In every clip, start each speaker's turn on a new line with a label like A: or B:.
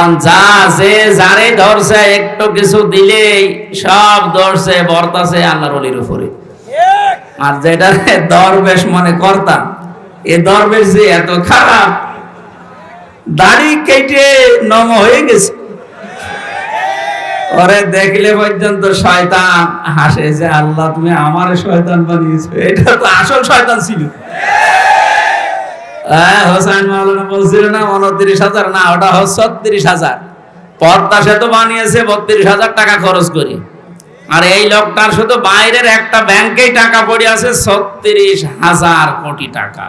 A: এখন যা যে যারে ধরছে, একটু কিছু দিলেই সব ধরছে বর্তাছে আল্লাহর অলির উপরে। আর যেটা দরবেশ মনে করতাম এ দরবেশ যে এত খারাপ, দাড়ি কেটে নম হয়ে গেছে। ওরে দেখলে পর্যন্ত শয়তান হাসে যে, আল্লাহ, তুমি আমার শয়তান বানিয়েছো। এটা তো আসল শয়তান ছিল। হ্যাঁ না, উনত্রিশ হাজার। না, ওটা হচ্ছে হাজার। সে তো বানিয়েছে, বত্রিশ হাজার টাকা খরচ করি। আর এই লোকটার শুধু বাইরের একটা ব্যাংকেই টাকা আছে, ছত্রিশ হাজার কোটি টাকা।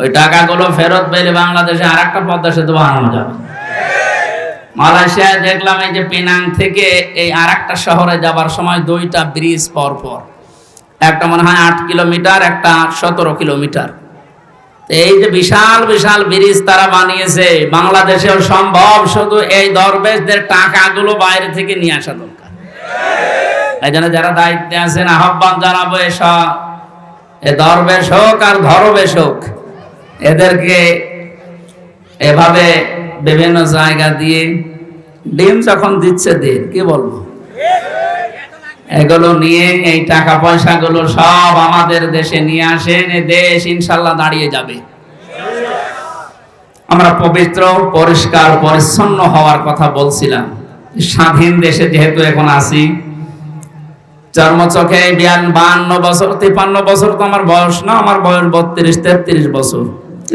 A: ওই টাকাগুলো ফেরত পেলে বাংলাদেশে আর একটা পদ্মা সেতু বানানো যাবে। মালয়েশিয়ায় দেখলাম এই যে পেনাং থেকে এই আর শহরে যাবার সময় দুইটা ব্রিজ পর পর একটা মনে হয় আট কিলোমিটার, একটা সতেরো কিলোমিটার। এই যে বিশাল বিশাল ব্রিজ তারা বানিয়েছে, বাংলাদেশেও সম্ভব। শুধু এই দরবেশদের টাকাগুলো বাইরে থেকে নিয়ে আসা দরকার। এই জন্য যারা দায়িত্বে আছেন, আহ্বান জানাব এসব। এ দরবেশ হোক আর ধরবেশ হোক, এদেরকে এভাবে বিভিন্ন জায়গা দিয়ে ডিম যখন দিচ্ছে, দিন কি বলব? এগুলো নিয়ে এই টাকা পয়সাগুলো সব আমাদের দেশে নিয়ে আসেন দেশ ইনশাল্লাহ দাঁড়িয়ে যাবে। আমরা পবিত্র, পরিষ্কার, পরিচ্ছন্ন হওয়ার কথা বলছিলাম। স্বাধীন দেশে যেহেতু এখন আছি চর্মচোখে বিয়ান বান্ন বছর তিপান্ন বছর তো আমার বয়স না, আমার বয়স বত্রিশ, তেত্রিশ বছর।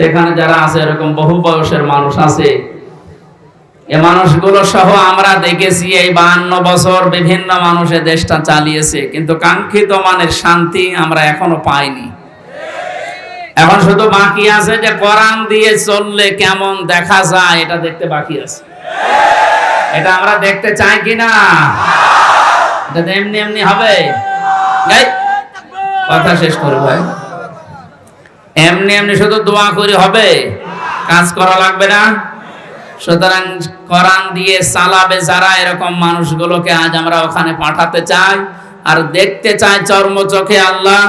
A: এখানে যারা আছে, এরকম বহু বয়সের মানুষ আছে এ মানুষগুলো সহ আমরা দেখেছি এই বাহান্ন বছর বিভিন্ন মানুষে দেশটা চালিয়েছে, কিন্তু কাঙ্ক্ষিত মানের শান্তি আমরা এখনও পাইনি। এখন শুধু বাকি আছে যে কোরআন দিয়ে চললে কেমন দেখা যায়, এটা দেখতে বাকি আছে। এটা আমরা দেখতে চাই কিনা? এটা এমনি এমনি হবে। কথা শেষ করে ভাই। এমনি এমনি শুধু দোয়া করে হবে? কাজ করা লাগবে না? সুতরাং কোরআন দিয়ে চালাবে যারা এরকম মানুষগুলোকে আজ আমরা ওখানে পাঠাতে চাই আর দেখতে চাই চর্ম চোখে আল্লাহ,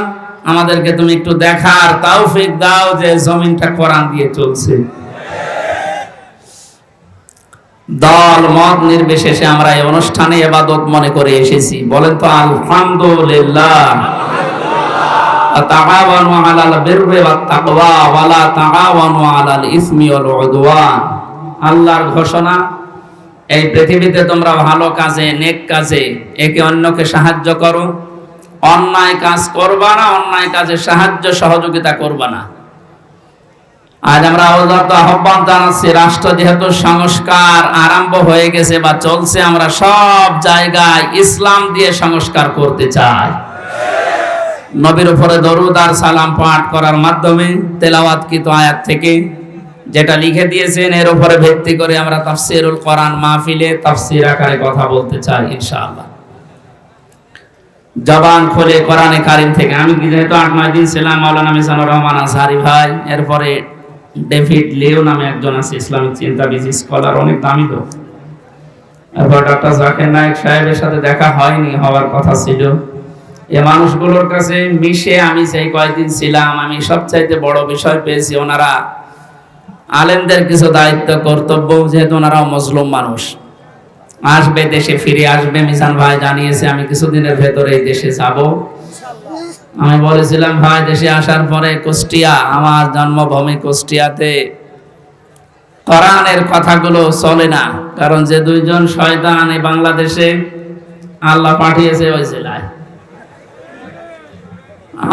A: আমাদেরকে তুমি একটু দেখার তৌফিক দাও যে জমিনটা কোরআন দিয়ে চলছে। দল, মত নির্বিশেষে আমরা এই অনুষ্ঠানে এবাদত মনে করে এসেছি। বলেন তো, আলহামদুলিল্লাহ। তাআওয়ানু আলাল বিররি ওয়াত তাকওয়া, ওয়ালা তাআওয়ানু আলাল ইসমি ওয়াল উদওয়ান। আল্লাহর ঘোষণা, এই পৃথিবীতে তোমরা ভালো কাজে, নেক কাজে একে অন্যকে সাহায্য করো। অন্যায় কাজ করবা না, অন্যায় কাজে সাহায্য, সহযোগিতা করবা না। আজ আমরা আহ্বান জানাচ্ছি, রাষ্ট্র যেহেতু সংস্কার আরম্ভ হয়ে গেছে বা চলছে, আমরা সব জায়গায় ইসলাম দিয়ে সংস্কার করতে চাই। নবীর উপরে দরুদ আর সালাম পাঠ করার মাধ্যমে তেলাওয়াতকৃত আয়াত থেকে যেটা লিখে দিয়েছেন, এর উপরে ভিত্তি করে আমরা তাফসিরুল কোরআন মাহফিলে তাফসির আকারে কথা বলতে চাই, ইনশাআল্লাহ। জবান খুলে কোরআনে কারিম থেকে। আমি যেহেতু আট, নয় দিন ছিলাম, মাওলানা মিজানুর রহমান আজহারি ভাই, এরপরে ডেভিড লিও নামে একজন আছে, ইসলামিক চিন্তাবিদ স্কলার, অনেক দামি তো এরপর ডক্টর জাকির নায়ক সাহেবের সাথে দেখা হয়নি, হওয়ার কথা ছিল। এ মানুষগুলোর কাছে মিশে আমি সেই কয়েকদিন ছিলাম, আমি সবচাইতে বড় বিষয় পেয়েছি, ওনারা আলেমদের কিছু দায়িত্ব, কর্তব্য যেহেতু ওনারাও মজলুম মানুষ। আসবে, দেশে ফিরে আসবে, মিজান ভাই জানিয়েছে, আমি কিছুদিনের ভেতরে দেশে যাব। আমি বলেছিলাম, ভাই, দেশে আসার পরে কুষ্টিয়া, আমার জন্মভূমি কুষ্টিয়াতে। কোরআনের কথাগুলো চলে না, কারণ যে দুইজন শয়তান এই বাংলাদেশে আল্লাহ পাঠিয়েছে ওই জেলায়।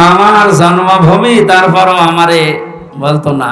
A: আমার জন্মভূমি, তারপরও আমারে বলতো না।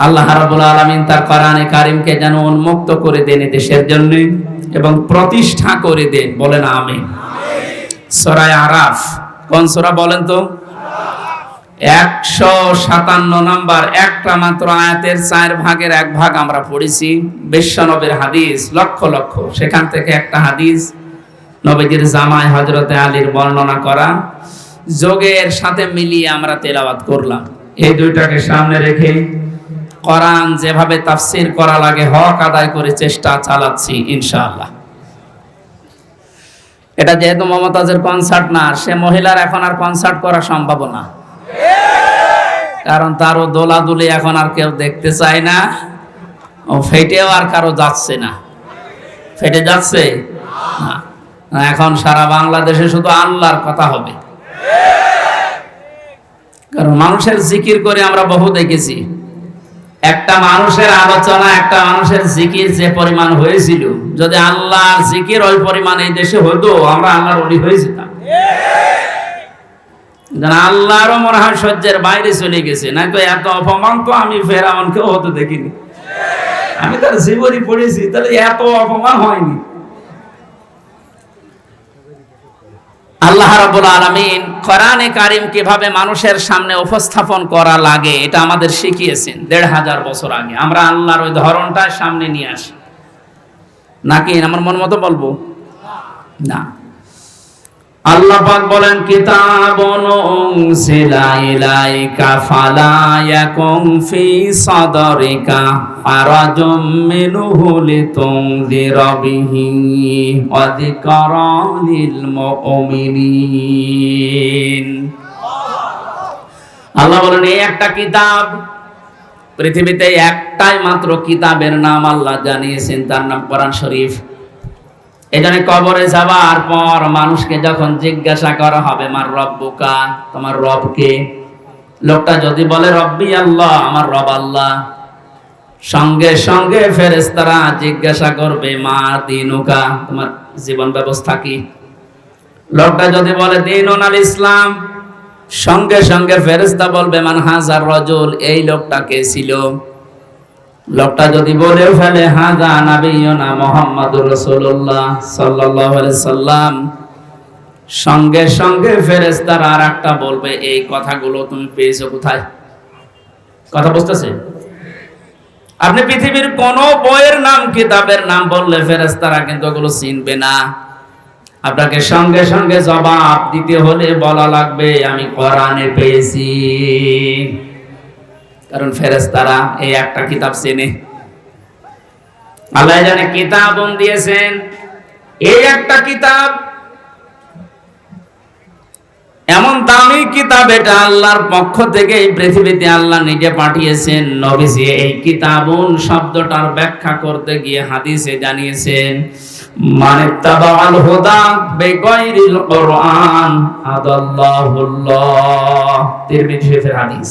A: আল্লাহ রাব্বুল আলামিন তার কোরআনে কারিমকে যেন উন্মুক্ত করে দেন দেশের জন্য এবং প্রতিষ্ঠা করে দেন। বলেন আমি সূরা আরাফ, কোন সূরা বলেন তো? একশো সাতান্ন নাম্বার, একটা মাত্র আয়াতের চার ভাগের এক ভাগ আমরা পড়েছি। বিশ্বনবের হাদিস, লক্ষ লক্ষ। সেখান থেকে একটা হাদিস, নবীজির জামাই হজরতে আলীর বর্ণনা করা। যোগের সাথে মিলিয়ে আমরা তেলাওয়াত করলাম। এই দুইটাকে সামনে রেখে কোরআন যেভাবে তাফসির করা লাগে, হক আদায় করে চেষ্টা চালাচ্ছি, ইনশাআল্লাহ। এটা যেহেতু মমতাজের কনসার্ট না, সে মহিলার এখন আর কনসার্ট করা সম্ভব না। কারণ তারও দোলাদুলি এখন আর কেউ দেখতে চায় না, ও ফেটেও আর কারও যাচ্ছে না। ফেটে যাচ্ছে? না, এখন সারা বাংলাদেশে শুধু আল্লাহর কথা হবে। কারণ মানুষের জিকির করে আমরা বহু দেখেছি। একটা মানুষের আলোচনা, একটা মানুষের জিকির যে পরিমাণ হয়েছিল, যদি আল্লাহর জিকির ওই পরিমাণ এই দেশে হতো, আমরা আল্লাহর অলি হয়ে যেতাম। আল্লাহরও মনে হয় সহ্যের বাইরে চলে গেছে, না তো এত অপমান তো আমি ফেরাউনকেও হতে দেখিনি। আমি তার জীবনী পড়েছি, তাহলে এত অপমান হয়নি। আল্লাহ রাবুল আলমিন কোরআনে কারিম কীভাবে মানুষের সামনে উপস্থাপন করা লাগে, এটা আমাদের শিখিয়েছেন দেড় হাজার বছর আগে। আমরা আল্লাহর ওই ধরনটা সামনে নিয়ে আসি। নাকি? আমার মন মতো বলব? না। আল্লাহ পাক বলেন, কিতাবুন উনসিলা ইলাইকা ফালা ইয়াকুম ফি সাদরিকা হারাজুম মিনহু লিতুনযিরা বিহি ওয়া যিকরা লিল মুমিনিন। আল্লাহ বলেন, এই একটা কিতাব, পৃথিবীতে একটাই মাত্র কিতাবের নাম আল্লাহ জানিয়েছেন, তার নাম কোরআন শরীফ। এখানে কবরে যাবার পর মানুষকে যখন জিজ্ঞাসা করা হবে, মার রব্বুকা তোমার রবকে লোকটা যদি বলে, রব্বি আল্লাহ, আমার রব আল্লাহ। সঙ্গে সঙ্গে ফেরেস্তারা জিজ্ঞাসা করবে, মা দিনুকা, তোমার জীবন ব্যবস্থা কি? লোকটা যদি বলে দিন আল ইসলাম। সঙ্গে সঙ্গে ফেরেস্তা বলবে, মান হাজার রজুল, এই লোকটা কে ছিল? লোকটা যদি বলেও ফেলে, হাজা নাবিয়না মোহাম্মদুর রাসূলুল্লাহ সাল্লাল্লাহু আলাইহি সাল্লাম। সঙ্গে সঙ্গে ফেরেশতার আর একটা বলবে, এই কথাগুলো তুমি পেয়েছ কোথায়? কথা বুঝতেছে? আপনি পৃথিবীর কোন বইয়ের নাম, কিতাবের নাম বললে ফেরেশতারা কিন্তু ওগুলো চিনবে না। আপনাকে সঙ্গে সঙ্গে জবাব দিতে হলে বলা লাগবে, আমি কোরআনে পেয়েছি। কারণ ফেরেস্তারা এই একটা কিতাব চেনে। আল্লাহ জানে কিতাব দিয়েছেন? এই একটা কিতাব এমন দামি কিতাব এটা আল্লাহর পক্ষ থেকে এই পৃথিবীতে আল্লাহ নিজে পাঠিয়েছেন। নবীজি এই কিতাবুন শব্দটার ব্যাখ্যা করতে গিয়ে হাদিসে জানিয়েছেন মানে তাবাল হুদা বেগাইরিল কোরআন আদাল্লাহুল্লাহ। তিরমিজি শরীফের হাদিস।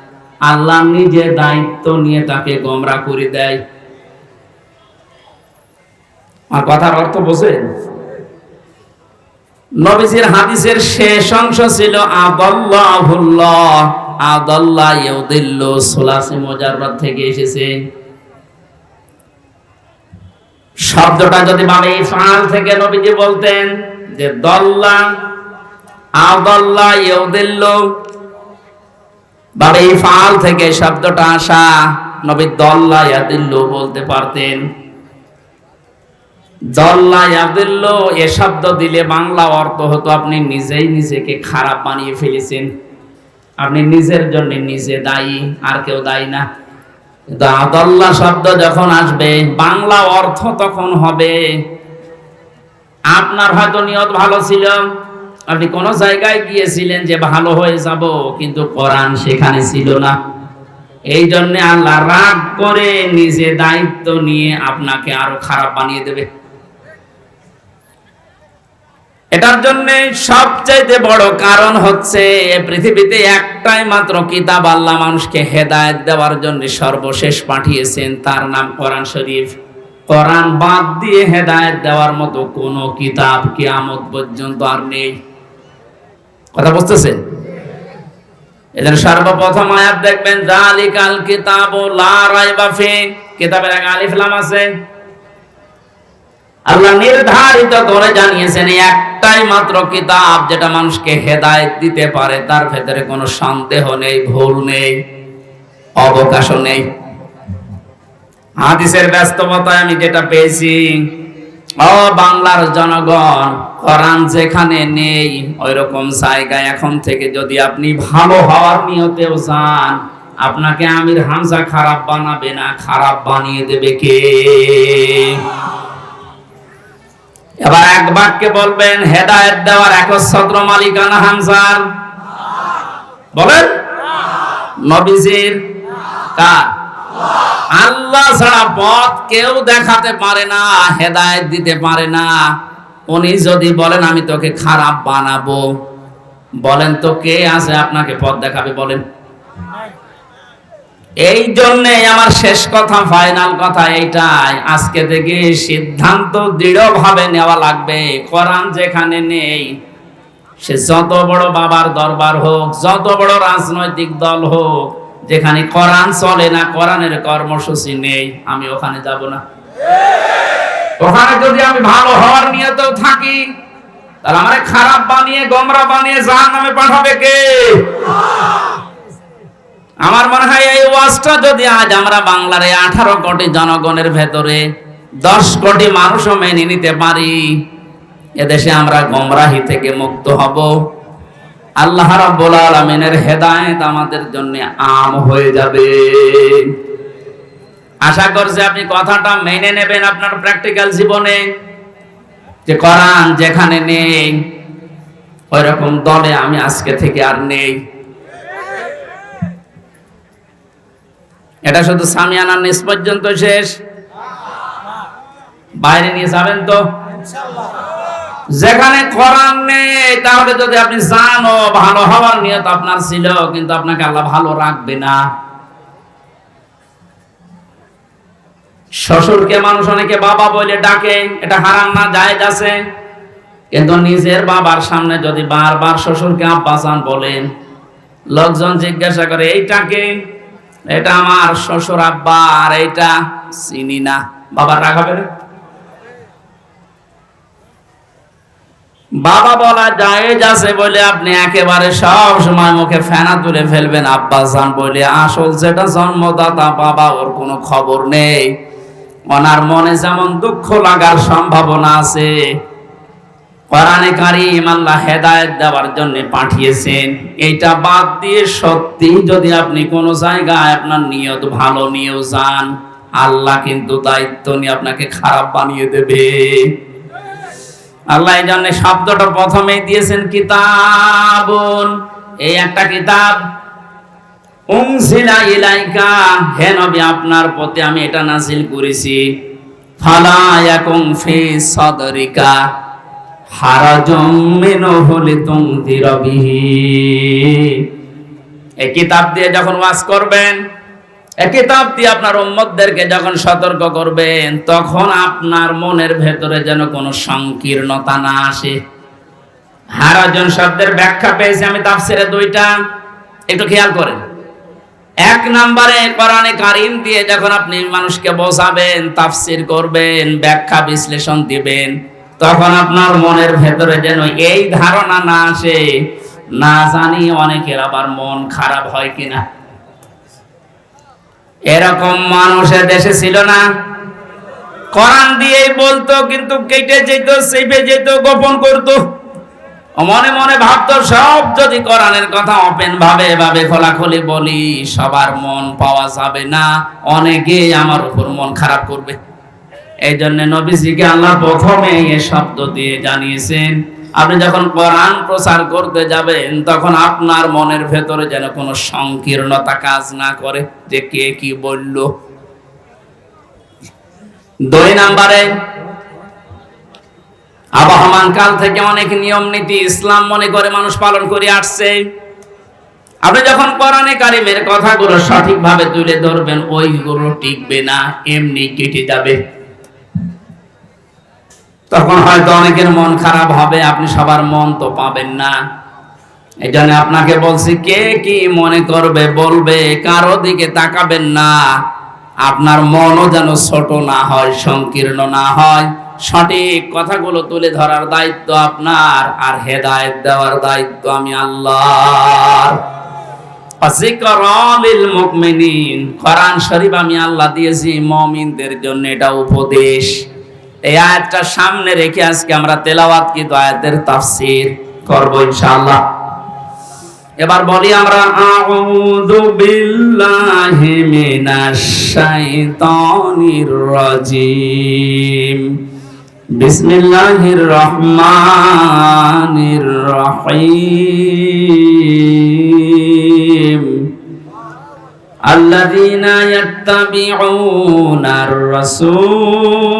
A: আল্লাহ নিজে দায়িত্ব নিয়ে তাকে গমরা করে দেয়। আর কথার অর্থ বোঝেন? নবীজির হাদিসের শেষ অংশ ছিল, আদাল্লাহুল্লাহ, আদাল্লাহ ইউদিল্লু সুলাসি থেকে এসেছে। শব্দটা যদি ভাবে ফাল থেকে নবীজি বলতেন যে, দল্লা, আদাল্লাহ ইউদিল্লু বাবে ফাল থেকে শব্দটা আসা, নবী দল্লা ইয়াদিল্লু বলতে পারতেন। দল্লা ইয়াদিল্লু এ শব্দ দিলে বাংলা অর্থ হতো আপনি নিজেই নিজেকে খারাপ বানিয়ে ফেলেছেন। আপনি নিজের জন্য নিজে দায়ী, আর কেউ দায়ী না। কিন্তু শব্দ যখন আসবে, বাংলা অর্থ তখন হবে। আপনার হয়তো নিয়ত ভালো ছিল। আপনি কোন জায়গায় গিয়েছিলেন যে ভালো হয়ে যাব, কিন্তু কোরআন সেখানে ছিল না। এই জন্য আল্লাহ রাগ করে নিজে দায়িত্ব নিয়ে আপনাকে আরও খারাপ বানিয়ে দেবে। এটার জন্য সবচাইতে বড় কারণ হচ্ছে পৃথিবীতে একটাই মাত্র কিতাব আল্লাহ মানুষকে হেদায়ত দেওয়ার জন্য সর্বশেষ পাঠিয়েছেন, তার নাম কোরআন শরীফ। কোরআন বাদ দিয়ে হেদায়েত দেওয়ার মতো কোনো কিতাব কিয়ামত পর্যন্ত আর নেই। কথা বুঝতেছেন? এদের সর্বপ্রথম আয়াত দেখবেন জালিকাল কিতাব লা রাইবা ফি। কিতাবের আগে আলিফ লাম আছে। আল্লাহ নির্ধারিত করে জানিয়েছেন একটাই মাত্র কিতাব যেটা মানুষকে হেদায়েত দিতে পারে। তার ভেতরে কোনো সন্দেহ নেই, ভুল নেই, অবকাশও নেই। হাদিসের ব্যস্ততায় আমি যেটা পেয়েছি ও বাংলার জনগণ, কোরআন যেখানে নেই ওই রকম জায়গায় এখন থেকে যদি আপনি ভালো হওয়ার নিয়তেও যান, আপনাকে আমির হামজা খারাপ বানাবে না, খারাপ বানিয়ে দেবে কে? এবার এক বাক্যে বলবেন, হেদায়েত দেওয়ার একচ্ছত্র মালিকানা হামজার। বলেন? নবীজির কার? আল্লাহ ছাড়া পথ কেউ দেখাতে পারে না, হেদায়েত দিতে পারে না। উনি যদি বলেন, আমি তোকে খারাপ বানাবো। বলেন তো কে আছে আপনাকে পথ দেখাবে, বলেন। এই জন্যে আমার শেষ কথা, ফাইনাল কথা এইটাই। আজকে থেকে সিদ্ধান্ত দৃঢ়ভাবে নেওয়া লাগবে। কোরআন যেখানে নেই, সে যত বড় বাবার দরবার হোক, যত বড় রাজনৈতিক দল হোক যেখানে কোরআন চলে না, কোরআনের কর্মসূচি নেই, আমি ওখানে যাব না। ওখানে যদি আমি ভালো হওয়ার নিয়তেও থাকি, তাহলে আমার খারাপ বানিয়ে, গমরা বানিয়ে জাহান নামে পাঠাবে কে? আমার মনে হয় এই ওয়াজটা যদি আজ আমরা বাংলার এই আঠারো কোটি জনগণের ভেতরে দশ কোটি মানুষও মেনে নিতে পারি, এদেশে আমরা গমরাহি থেকে মুক্ত হব। আল্লাহ রাব্বুল আলামিনের হেদায়েত আমাদের জন্য আম হয়ে যাবে। আশা করছি আপনি কথাটা মেনে নেবেন আপনার প্র্যাকটিক্যাল জীবনে। যে কোরআন যেখানে নেই ওই রকম দলে আমি আজকে থেকে আর নেই। এটা শুধু সামিয়ানার নিস পর্যন্ত শেষ। বাইরে নিয়ে যাবেন তো? যেখানে কোরআন নেই, তাহলে যদি আপনি জানো, ভালো হওয়ার নিয়ত আপনার ছিল, কিন্তু আপনাকে আল্লাহ ভালো রাখবে না। শ্বশুরকে মানুষ অনেকে বাবা বলে ডাকে, এটা হারাম না, জায়েজ আছে। কিন্তু নিজের বাবার সামনে যদি বারবার শ্বশুরকে আব্বাসান বলেন, লোকজন জিজ্ঞাসা করে এইটাকে এটা আমার শ্বশুর আব্বা, আর এইটা চিনি না। বাবার রাখাবে না? বাবা বলা জায়েজ আছে বলে আপনি একেবারে সব সময় মুখে ফেনা তুলে ফেলবেন। আব্বা জান বলে, আসল যেটা জন্মদাতা, বাবা, ওর কোনো খবর নেই। ওনার মনে যেমন দুঃখ লাগার সম্ভাবনা আছে। কোরআনে কারিম আল্লাহ হেদায়েত দেওয়ার জন্য পাঠিয়েছেন। এইটা বাদ দিয়ে সত্যি যদি আপনি কোন জায়গায় আপনার নিয়ত ভালো নিয়েও যান, আল্লাহ কিন্তু দায়িত্ব নিয়ে আপনাকে খারাপ বানিয়ে দেবে। আল্লাহ এই জন্য শব্দটা প্রথমেই দিয়েছেন কিতাবুন। এই একটা কিতাব উংসিলা ইলাইকা হে নবী, আপনার প্রতি আমি এটা নাজিল করেছি। ফালা ইয়াকুম ফি সাদরিকা হারাজম মিনহু লিতুনদিরা বিহি এই কিতাব দিয়ে যখন ওয়াজ করবেন কিতাব দিয়ে আপনার উম্মতদেরকে যখন সতর্ক করবেন, তখন আপনার মনের ভেতরে যেন কোনো সংকীর্ণতা না আসে। হারাজন শব্দের ব্যাখ্যা পেয়েছি আমি তাফসিরে দুইটা। একটু খেয়াল করেন। এক নম্বরে কোরআনে কারিম দিয়ে যখন আপনি মানুষকে বোঝাবেন, তাফসির করবেন, ব্যাখ্যা বিশ্লেষণ দিবেন, তখন আপনার মনের ভেতরে যেন এই ধারণা না আসে। না জানি অনেকের আবার মন খারাপ হয় কিনা। এরকম মানুষের দেশে ছিল না। কোরআন দিয়েই বলতো, কিন্তু কেটে যেত সেপে যেত, গোপন করতো। মনে মনে ভাবতো, সব যদি কোরআনের কথা ওপেন ভাবে ভাবে খোলাখুলি বলি, সবার মন পাওয়া যাবে না। অনেকে আমার উপর মন খারাপ করবে। এই জন্য নবীজিকে আল্লাহ প্রথমে এ শব্দ দিয়ে জানিয়েছেন আপনি যখন কোরআন প্রচার করতে যাবেন, তখন আপনার মনের ভেতরে যেন কোনো সংকীর্ণতা কাজ না করে যে কে কি বলল। দুই নাম্বারে আবহমান কাল থেকে অনেক নিয়ম নীতি ইসলাম মনে করে মানুষ পালন করে আসছে। আপনি যখন কোরআনে কারিমের কথাগুলো সঠিকভাবে তুলে ধরবেন, ওইগুলো টিকবে না, এমনি কেটে যাবে। তখন হয়তো অনেকের মন খারাপ হবে, আপনি সবার মন তো পাবেন না। এই জন্য আপনাকে বলছি, কে কি মনে করবে, বলবে, কারও দিকে তাকাবেন না। আপনার মনও যেন ছোট না হয়, সংকীর্ণ না হয়। সঠিক কথাগুলো তুলে ধরার দায়িত্ব আপনার, আর হেদায়েত দেওয়ার দায়িত্ব আমি আল্লাহর। লিল কোরআন শরীফ আমি আল্লাহ দিয়েছি মুমিনদের জন্য, এটা উপদেশ। এই আয়াতটা সামনে রেখে আজকে আমরা তেলাওয়াত কিন্তু আয়াতের তাফসীর করব ইনশাআল্লাহ এবার বলি আমরা আউযু বিল্লাহি মিনাশ শাইতানির রাজিম বিসমিল্লাহির রহমানির রহিম الذين يتبعون الرسول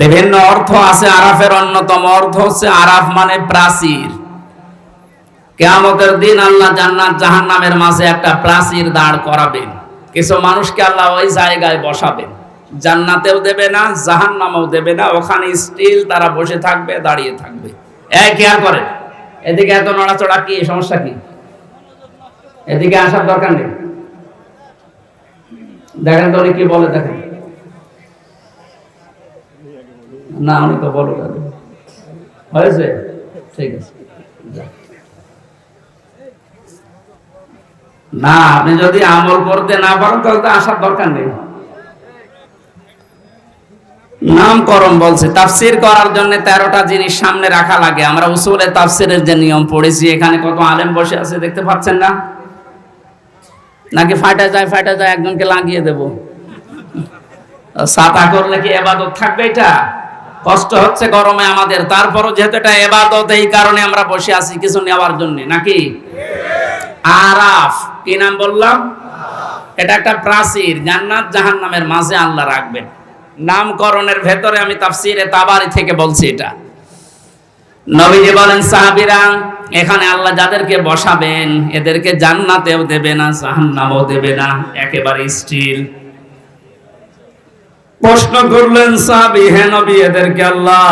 A: বিভিন্ন অর্থ আছে আরাফের অন্যতম। অর্থ হচ্ছে আরাফ মানে প্রাচীর। কেয়ামতের দিন আল্লাহ জান্নাত জাহান্নামের মাঝে একটা প্রাচীর দাঁড় করাবেন। কিছু মানুষকে আল্লাহ ওই জায়গায় বসাবেন। জান্নাতেও দেবে না, জাহান্নামেও দেবে না। ওখানে স্টিল তারা বসে থাকবে, দাঁড়িয়ে থাকবে। এক খেয়াল করে এদিকে এত নড়াচড়া কি, সমস্যা কি? এদিকে আসার দরকার নেই। দেখেন তো কি বলে দেখেন। না উনি তো বলো হয়েছে? ঠিক আছে। না, আপনি যদি আমল করতে না পারেন, তাহলে তো আসার দরকার নেই। নামকরণ বলছে, তাফসির করার জন্য তেরোটা জিনিস সামনে রাখা লাগে। আমরা উসুলে তাফসিরের যে নিয়ম পড়েছি, এখানে কত আলেম বসে আছে দেখতে পাচ্ছেন না? নাকি ফাটা যায় ফাটা যায়, একজনকে লাগিয়ে দেব। সাতা করলে কি এবাদত থাকবে এটা? কষ্ট হচ্ছে গরমে আমাদের। তারপরও যেহেতু এটা এবাদত, এই কারণে আমরা বসে আছি কিছু নেওয়ার জন্য, নাকি? আরাফ, কি নাম বললাম? এটা একটা প্রাচীর, জান্নাত জাহান্নামের মাঝে আল্লাহ রাখবেন। নামকরণের ভেতরে আমি তাফসিরে তাবারি থেকে বলছি এটা। নবীজি বলেন, সাহাবীরা, এখানে আল্লাহ যাদেরকে বসাবেন, এদেরকে জান্নাতেও দেবে না, জাহান্নামও দেবে না, একেবারে স্টিল প্রশ্ন করলেন সাহাবী, হে নবী, এদেরকে আল্লাহ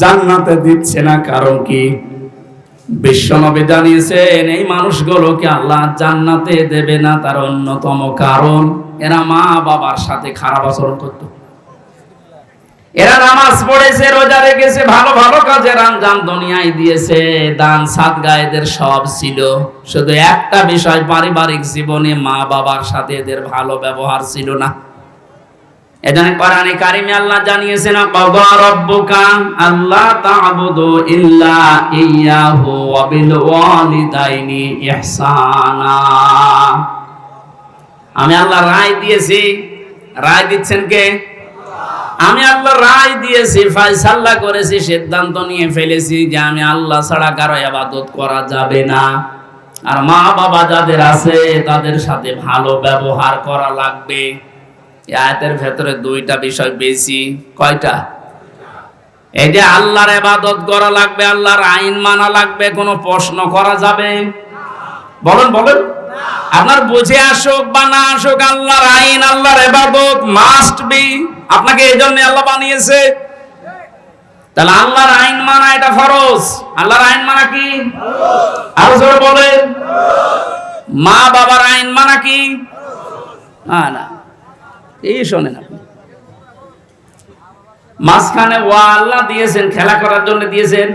A: জান্নাতে দিচ্ছে না কারণ কি? বিশ্বনবী জানিয়েছেন, এই মানুষগুলোকে আল্লাহ জান্নাতে দেবে না তার অন্যতম কারণ, এরা মা বাবার সাথে খারাপ আচরণ করত। এরা নামাজ পড়েছে, রোজা রেখেছে, ভালো ভালো কাজের আঞ্জাম দুনিয়ায় দিয়েছে, দান সাদগা এদের সব ছিল। শুধু একটা বিষয়, পারিবারিক জীবনে মা বাবার সাথে এদের ভালো ব্যবহার ছিল না। এজন্য কোরআনে কারিমে আল্লাহ জানিয়েছেন কবা রব্বুকা আল্লাহ তা'বুদু ইল্লা ইয়াহু ওয়া বিল ওয়ালিদাইনি ইহসানা। আমি আল্লাহ রায় দিয়েছি। রায় দিচ্ছেন কে? আমি আল্লাহ রায় দিয়েছি ফয়সালা করেছি, সিদ্ধান্ত নিয়ে ফেলেছি যে আমি আল্লাহ ছাড়া কারও ইবাদত করা যাবে না। আর মা বাবা যাদের আছে, তাদের সাথে ভালো ব্যবহার করা লাগবে। আয়াতের ভেতরে দুইটা বিষয় বেশি। কয়টা? এই যে আল্লাহর ইবাদত করা লাগবে, আল্লাহর আইন মানা লাগবে, কোনো প্রশ্ন করা যাবে? বলেন বলেন। আপনার বুঝে আসুক বা না আসুক, আল্লাহর আইন, আল্লাহর ইবাদত মাস্ট বি আপনাকে এই জন্য আল্লাহ বানিয়েছে। তাহলে আল্লাহর আইন মানা এটা ফরজ। আল্লাহর আইন মানা কি? আরও জোরে বলেন। মা বাবার আইন মানা কি? না না। এই শোনেন আপনি। মাঝখানে ওয়া আল্লাহ দিয়েছেন, খেলা করার জন্য দিয়েছেন।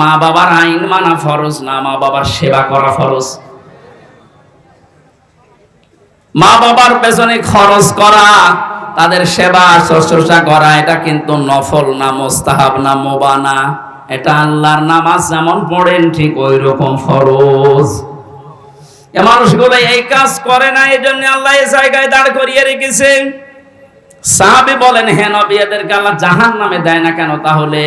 A: মা বাবার আইন মানা ফরজ না, মা বাবার সেবা করা ফরজ। মা বাবার পেছনে খরচ করা, তাদের সেবা শুশ্রূষা করা, এটা কিন্তু নফল না, মোস্তাহাব না, মোবানা। এটা আল্লাহর নামাজ যেমন পড়েন, ঠিক ওই রকম ফরজ। এ মানুষগুলো এই কাজ করে না এই জন্য আল্লাহ এই জায়গায় দাঁড় করিয়ে রেখেছে সাহাবি বলেন, হে নবী, এদেরকে জাহান নামে দেয় না কেন তাহলে?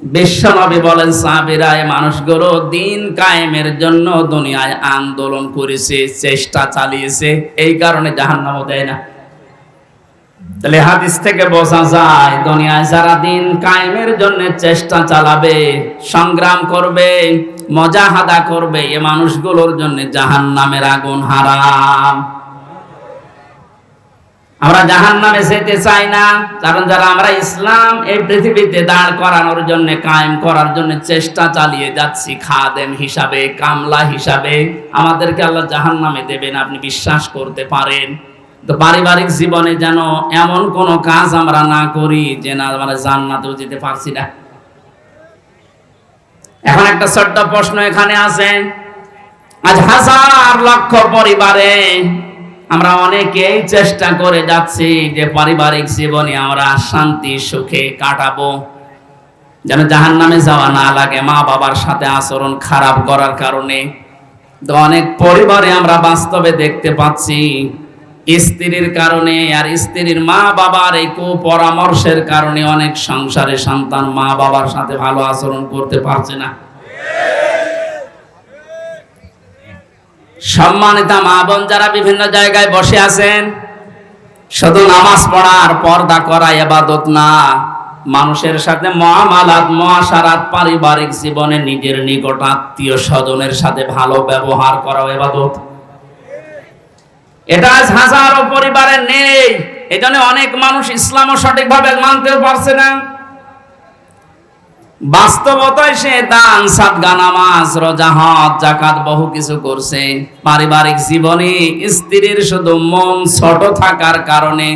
A: বিশ্ব বলেন, সাহাবিরা এই মানুষগুলো দিন কায়েমের জন্য দুনিয়ায় আন্দোলন করেছে, চেষ্টা চালিয়েছে, এই কারণে জাহান নামও দেয় না। তাহলে হাদিস থেকে বোঝা যায়, দুনিয়ায় যারা দিন কায়েমের জন্য চেষ্টা চালাবে, সংগ্রাম করবে মজাহাদা করবে এ মানুষগুলোর জন্য জাহান নামের আগুন হারাম। আমরা জাহান নামে যেতে চাই না, কারণ যারা আমরা ইসলাম এই পৃথিবীতে দাঁড় করানোর জন্য, কায়েম করার জন্য চেষ্টা চালিয়ে যাচ্ছি, খাদেম হিসাবে, কামলা হিসাবে। আমাদেরকে আল্লাহ জাহান নামে দেবেন, আপনি বিশ্বাস করতে পারেন। তো পারিবারিক জীবনে যেন এমন কোনো কাজ আমরা না করি, যে না আমরা জান্নাতেও যেতে পারছি না। এখন একটা ছোট্ট প্রশ্ন এখানে আছে। আজ হাজার লক্ষ পরিবারে আমরা অনেকেই চেষ্টা করে যাচ্ছি যে পারিবারিক জীবনে আমরা শান্তি, সুখে কাটাবো। যেন জাহান নামে যাওয়া না লাগে, মা বাবার সাথে আচরণ খারাপ করার কারণে। তো অনেক পরিবারে আমরা বাস্তবে দেখতে পাচ্ছি স্ত্রীর কারণে আর স্ত্রীর মা বাবার এই কুপরামর্শের কারণে অনেক সংসারে সন্তান মা বাবার সাথে ভালো আচরণ করতে পারছে না। সম্মানিতা মা বোন যারা বিভিন্ন জায়গায় বসে আছেন, শুধু নামাজ পড়ার পর্দা করা এবাদত না, মানুষের সাথে মহামালাত, মহাসারাত, পারিবারিক জীবনে নিজের নিকট আত্মীয় স্বজনের সাথে ভালো ব্যবহার করা এবাদত এটা আজ হাজারো পরিবারে নেই। এজন্য অনেক মানুষ ইসলামও সঠিকভাবে মানতেও পারছে না। বাস্তবতায় সে দান সাদগা নামাজ রোজা জাকাত বহু কিছু করছে। পারিবারিক জীবনে স্ত্রীর শুধু মন ছোট থাকার কারণে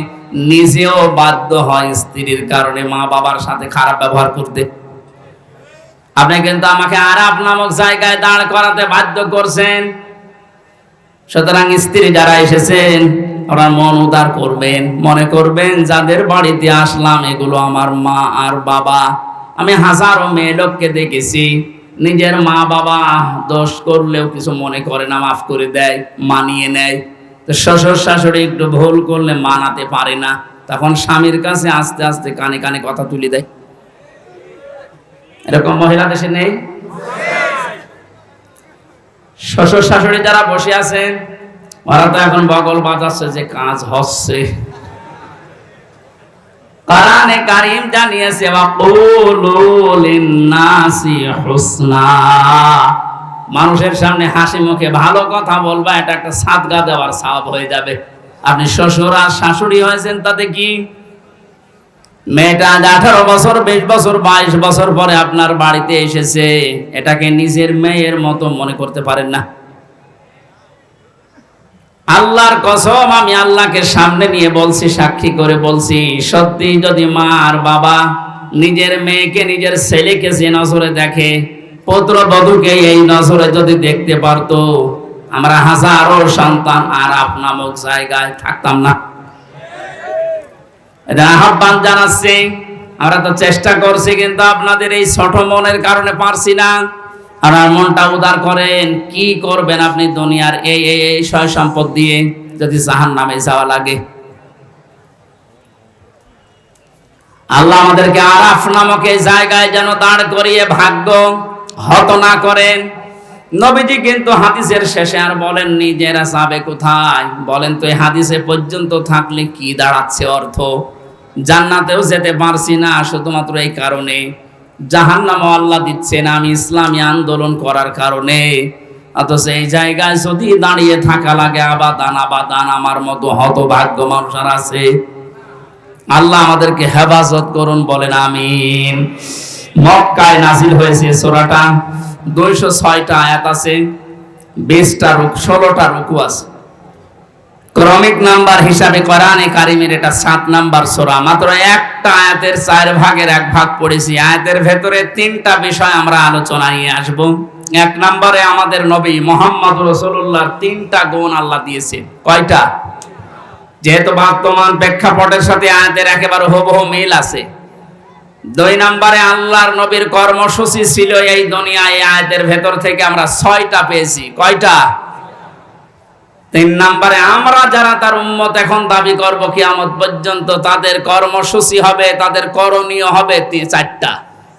A: নিজেও বাধ্য হয় স্ত্রীর কারণে মা বাবার সাথে খারাপ ব্যবহার করতে। আপনি কিন্তু আমাকে আরাপ নামক জায়গায় দাঁড় করাতে বাধ্য করছেন। সুতরাং স্ত্রী যারা এসেছেন ওরা মন উদার করবেন। মনে করবেন, যাদের বাড়িতে আসলাম, এগুলো আমার মা আর বাবা। আমি হাজারো মেয়ে লোককে দেখেছি। নিজের মা বাবা দোষ করলেও কিছু মনে করে না, মাফ করে দেয়, মানিয়ে নেয়। তো শ্বশুর শাশুড়ি একটু ভুল করলে মানাতে পারে না। তখন স্বামীর কাছে আস্তে আস্তে কানে কানে কথা তুলে দেয়। এরকম মহিলা দেশে নেই? শ্বশুর শাশুড়ি যারা বসে আছেন, ওরা তো এখন বগল বাজাচ্ছে যে কাজ হচ্ছে। কোরআনে কারীম জানিয়েছে মানুষের সামনে হাসি মুখে ভালো কথা বলবা, এটা একটা সাদগা দেওয়ার সওয়াব হয়ে যাবে। আপনি শ্বশুর আর শাশুড়ি হয়েছেন তাতে কি? মেয়েটা আঠারো বছর, বিশ বছর, বাইশ বছর পরে আপনার বাড়িতে এসেছে। এটাকে নিজের মেয়ের মতো মনে করতে পারেন না। আল্লাহর কসম, আমি আল্লাহকে সামনে নিয়ে বলছি, সাক্ষী করে বলছি, সত্যি যদি মা আর বাবা নিজের মেয়েকে, নিজের ছেলেকে যে নজরে দেখে, পুত্র বধুকে এই নজরে যদি দেখতে পারতো, আমরা হাজারো সন্তান আর নামক জায়গায় থাকতাম না। এটা আহ্বান জানাচ্ছি। আমরা তো চেষ্টা করছি কিন্তু আপনাদের এই ছোট মনের কারণে পারছি না। আপনার মনটা উদার করেন, কি করবেন আপনি দুনিয়ার এই এই এই সয় সম্পদ দিয়ে যদি জাহান নামে যাওয়া লাগে। আল্লাহ আমাদেরকে আরাফ নামক এই জায়গায় যেন দাঁড় করিয়ে ভাগ্য হত না করেন। নবীজি কিন্তু হাদিসের শেষে আর বলেননি যে এরা যাবে কোথায়? বলেন তো এই হাদিসে পর্যন্ত থাকলে কি দাঁড়াচ্ছে অর্থ? জান্নাতেও যেতে পারছি না শুধুমাত্র এই কারণে। জাহান্নামও আল্লাহ দিচ্ছেন আমি ইসলামী আন্দোলন করার কারণে। অথচ এই জায়গায় যদি দাঁড়িয়ে থাকা লাগে আবাদান আবাদান আমার মতো হতভাগ্য মানুষ আর আছে। আল্লাহ আমাদেরকে হেফাজত করুন, বলেন আমিন। মক্কায় হয়েছে সোরাটা। দুইশো ছয়টা আয়াত আছে, বিশটা রুক, ষোলোটা রুকু আছে। ক্রমিক নাম্বার হিসাবে কোরআনে কারিমের এটা সাত নাম্বার সোরা। মাত্র একটা আয়াতের চার ভাগের এক ভাগ পড়েছি। আয়াতের ভেতরে তিনটা বিষয় আমরা আলোচনা নিয়ে আসব। এক নম্বরে আমাদের নবী মোহাম্মদ রসুল্লাহর তিনটা গুণ আল্লাহ দিয়েছে। কয়টা? যেহেতু বর্তমান প্রেক্ষাপটের সাথে আয়াতের একেবারে হুবহু মিল আছে। দুই নম্বরে আল্লাহর নবীর কর্মসূচি ছিল এই দুনিয়ায় আয়াতের ভেতর থেকে আমরা ছয়টা পেয়েছি। কয়টা? তিন নম্বরে, আমরা যারা তার উম্মত এখন দাবি করব কিয়ামত পর্যন্ত তাদের কর্মসূচি হবে, তাদের করণীয় হবে চারটা।